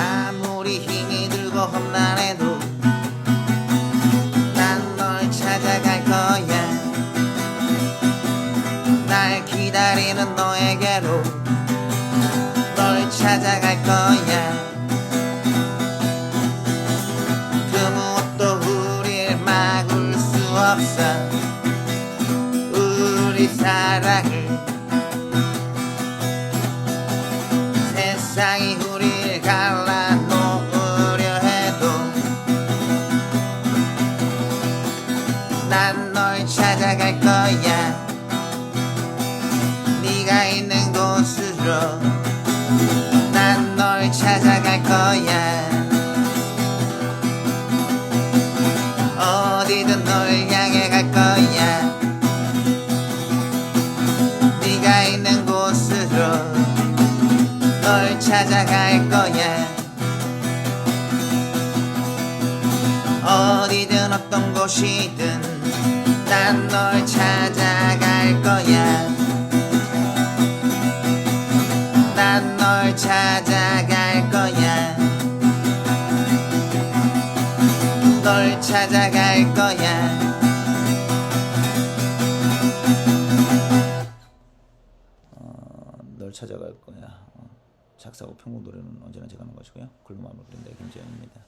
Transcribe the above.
아무리 힘이 들고 험난해도 난 널 찾아갈 거야. 날 기다리는 너에게로 널 찾아갈 거야. 그 무엇도 우릴 막을 수 없어. 우리 사랑을 세상이 난 널 찾아갈 거야. 네가 있는 곳으로 난 널 찾아갈 거야. 어디든 널 향해 갈 거야. 네가 있는 곳으로 널 찾아갈 거야 어디든 어떤 곳이든 난 널 찾아갈 거야 난 널 찾아갈 거야 널 찾아갈 거야 널 찾아갈 거야. 어, 작사고 편곡 노래는 언제나 제가 하는 것이고요. 글로 마음을 그린다 김재현입니다.